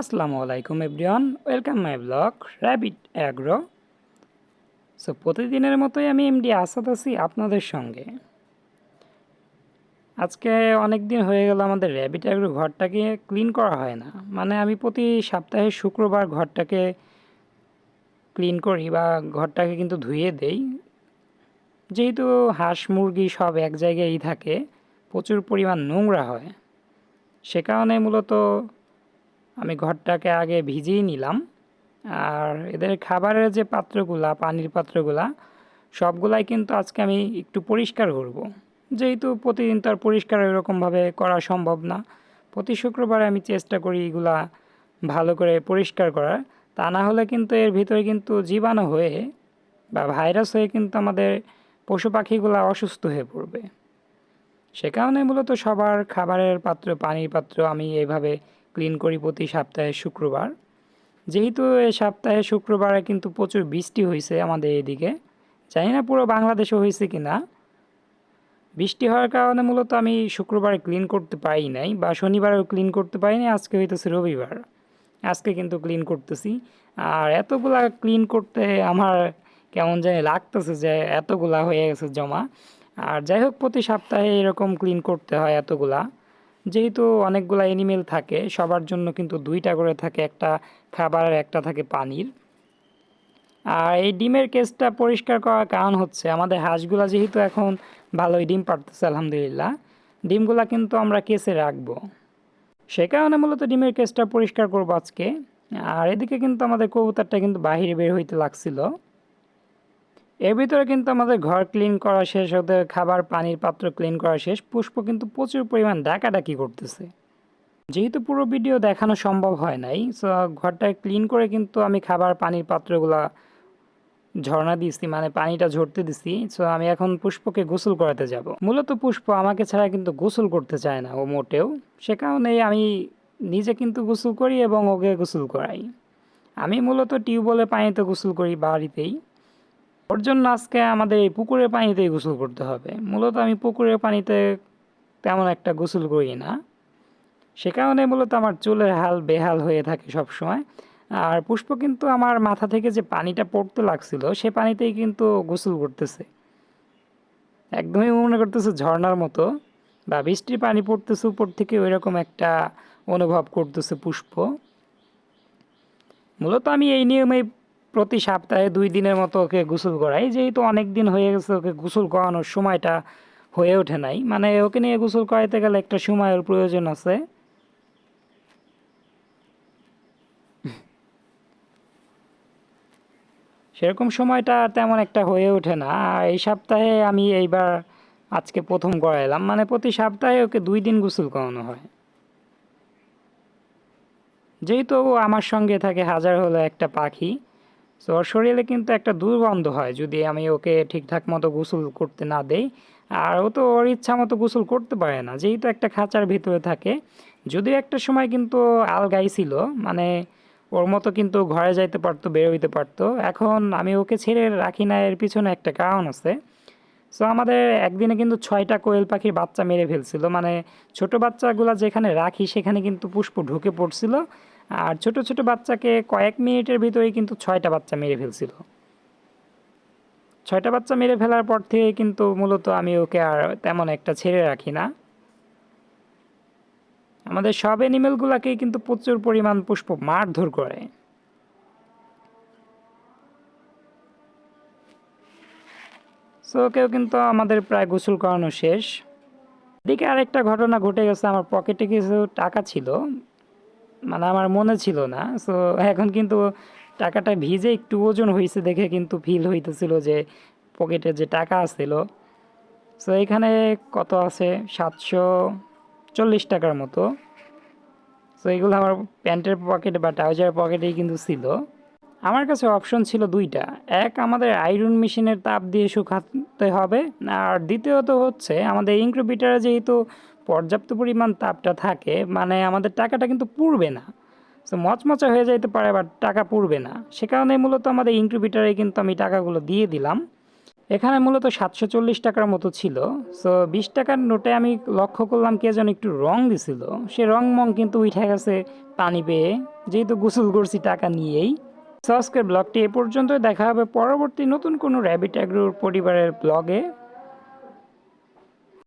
আসসালামু আলাইকুম everyone, welcome my blog rabbit agro so প্রতিদিনের মতোই আমি এমডি আসাদ আছি আপনাদের সঙ্গে। আজকে অনেক দিন হয়ে গেল আমাদের র্যাবিট অ্যাগ্রো ঘরটাকে ক্লিন করা হয় না। মানে আমি প্রতি সপ্তাহে শুক্রবার ঘরটাকে ক্লিন করি বা ঘরটাকে কিন্তু ধুয়ে দেই। যেহেতু হাঁস, মুরগি সব এক জায়গায়ই থাকে, প্রচুর পরিমাণ নোংরা হয়। সে কারণে মূলত আমি ঘরটাকে আগে ভিজিয়ে নিলাম। আর এদের খাবারের যে পাত্রগুলা, পানির পাত্রগুলা, সবগুলাই কিন্তু আজকে আমি একটু পরিষ্কার করব। যেহেতু প্রতিদিন তো আর পরিষ্কার এরকমভাবে করা সম্ভব না, প্রতি শুক্রবারে আমি চেষ্টা করি এগুলা ভালো করে পরিষ্কার করার। তা না হলে কিন্তু এর ভিতরে কিন্তু জীবাণু হয়ে বা ভাইরাস হয়ে কিন্তু আমাদের পশু পাখিগুলা অসুস্থ হয়ে পড়বে। সে কারণে মূলত সবার খাবারের পাত্র, পানির পাত্র আমি এইভাবে ক্লিন করি প্রতি সপ্তাহে শুক্রবার। যেহেতু এই সপ্তাহে শুক্রবারে কিন্তু প্রচুর বৃষ্টি হয়েছে আমাদের এদিকে। জানি না পুরো বাংলাদেশে হয়েছে কি না বৃষ্টি হওয়ার কারণে মূলত আমি শুক্রবারে ক্লিন করতে পারি নাই বা শনিবারেও ক্লিন করতে পারিনি আজকে হইতেছে রবিবার। আজকে কিন্তু ক্লিন করতেছি। আর এতগুলা ক্লিন করতে আমার কেমন জানি লাগতেছে যে এতগুলা হয়ে গেছে জমা। আর যাই হোক, প্রতি সপ্তাহে এরকম ক্লিন করতে হয় এতগুলা। যেহেতু অনেকগুলো অ্যানিমেল থাকে, সবার জন্য কিন্তু দুইটা করে থাকে, একটা খাবার আর একটা থাকে পানির। আর এই ডিমের কেসটা পরিষ্কার করার কারণ হচ্ছে, আমাদের হাঁসগুলা যেহেতু এখন ভালোই ডিম পারতেছে আলহামদুলিল্লাহ। ডিমগুলা কিন্তু আমরা কেসে রাখব। সে কারণে মূলত ডিমের কেসটা পরিষ্কার করব আজকে। আর এদিকে কিন্তু আমাদের কবুতরটা কিন্তু বাহিরে বের হইতে লাগছিল। এর ভিতরে কিন্তু আমাদের ঘর ক্লিন করা শেষ হতে খাবার, পানির পাত্র ক্লিন করা শেষ। পুষ্প কিন্তু প্রচুর পরিমাণ ডাকাডাকি করতেছে। যেহেতু পুরো ভিডিও দেখানো সম্ভব হয় নাই সো ঘরটা ক্লিন করে কিন্তু আমি খাবার, পানির পাত্রগুলা ঝর্ণা দিয়েছি মানে পানিটা ঝরতে দিছি। সো আমি এখন পুষ্পকে গোসল করাতে যাব। মূলত পুষ্প আমাকে ছাড়া কিন্তু গোসল করতে চায় না, ও মোটেও। সে কারণেই আমি নিজে কিন্তু গোসল করি এবং ওকে গোসল করাই। আমি মূলত টিউবওয়েলের পানিতে গোসল করি বাড়িতেই। ওর জন্য আজকে আমাদের এই পুকুরের পানিতেই গোসল করতে হবে। মূলত আমি পুকুরের পানিতে তেমন একটা গোসল করি না। সে কারণে মূলত আমার চুলের হাল বেহাল হয়ে থাকে সব সময় আর পুষ্প কিন্তু আমার মাথা থেকে যে পানিটা পড়তে লাগছিল, সে পানিতেই কিন্তু গোসল করতেছে। একদমই মনে করতেছে ঝর্নার মতো বা বৃষ্টির পানি পড়তেছে উপর থেকে ওই রকম একটা অনুভব করতেছে পুষ্প। মূলত আমি এই নিয়মেই প্রতি সপ্তাহে দুই দিনের মতো ওকে গোসল করাই। যেহেতু অনেক দিন হয়ে গেছে ওকে গোসল করানোর সময়টা হয়ে ওঠে নাই। মানে ওকে নিয়ে গোসল করাইতে গেলে একটা সময়ের প্রয়োজন আছে। সেরকম সময়টা তেমন একটা হয়ে ওঠে না। এই সপ্তাহে আমি এইবার আজকে প্রথম করাইলাম। মানে প্রতি সপ্তাহে ওকে দুই দিন গোসল করানো হয়। যেহেতু আমার সঙ্গে থাকে, হাজার হলো একটা পাখি। তো ওর শরীরে কিন্তু একটা দুর্গন্ধ হয় যদি আমি ওকে ঠিকঠাক মতো গোসল করতে না দেই। আর ও তো ওর ইচ্ছা মতো গোসল করতে পারে না, যেহেতু একটা খাঁচার ভিতরে থাকে। যদিও একটা সময় কিন্তু আলগাই ছিল মানে ওর মতো কিন্তু ঘরে যাইতে পারতো বের হইতে পারতো। এখন আমি ওকে ছেড়ে রাখি না, এর পিছনে একটা কারণ আছে। সো আমাদের একদিনে কিন্তু ছয়টা কোয়েল পাখির বাচ্চা মেরে ফেলছিল মানে ছোট বাচ্চাগুলো যেখানে রাখি সেখানে কিন্তু পুষ্প ঢুকে পড়ছিল। আর ছোট ছোট বাচ্চাকে কয়েক মিনিটের ভিতরেই কিন্তু ছয়টা বাচ্চা মেরে ফেলছিল। ছয়টা বাচ্চা মেরে ফেলার পর থেকে কিন্তু মূলত আমি ওকে আর তেমন একটা ছেড়ে রাখি না। আমাদের সব অ্যানিমেলগুলোকেই কিন্তু প্রচুর পরিমাণ পুষ্প মারধর করে। সো ওকেও কিন্তু আমাদের প্রায় গোসল করানো শেষ। এদিকে আরেকটা ঘটনা ঘটে গেছে, আমার পকেটে কিছু টাকা ছিল। মানে আমার মনে ছিল না। সো এখন কিন্তু টাকাটা ভিজে একটু ওজন হয়েছে দেখে কিন্তু ফিল হইতেছিল যে পকেটে যে টাকা আসছিল সো এখানে কত আছে? সাতশো চল্লিশ টাকার মতো। সো এগুলো আমার প্যান্টের পকেটে বা ট্রাউজারের পকেটেই কিন্তু ছিল। আমার কাছে অপশন ছিল দুইটা। এক, আমাদের আয়রন মেশিনের তাপ দিয়ে শুকাতে হবে। আর দ্বিতীয়ত হচ্ছে, আমাদের ইনক্রুবিটারে যেহেতু পর্যাপ্ত পরিমাণ তাপটা থাকে মানে আমাদের টাকাটা কিন্তু পুড়বে না। সো মচমচা হয়ে যাইতে পারে বাট টাকা পুড়বে না। সে কারণে মূলত আমাদের ইনক্রুবিটারে কিন্তু আমি টাকাগুলো দিয়ে দিলাম। এখানে মূলত সাতশো চল্লিশ টাকার মতো ছিল। সো বিশ টাকার নোটে আমি লক্ষ্য করলাম কে যেন একটু রং দিছিল। সে রং মং কিন্তু উঠে গেছে পানি পেয়ে। যেহেতু গোসল করছি টাকা নিয়েই। সো আজকের ব্লগটি এ পর্যন্ত দেখা হবে পরবর্তী নতুন কোনো র্যাবিট অ্যাগ্রোর পরিবারের ব্লগে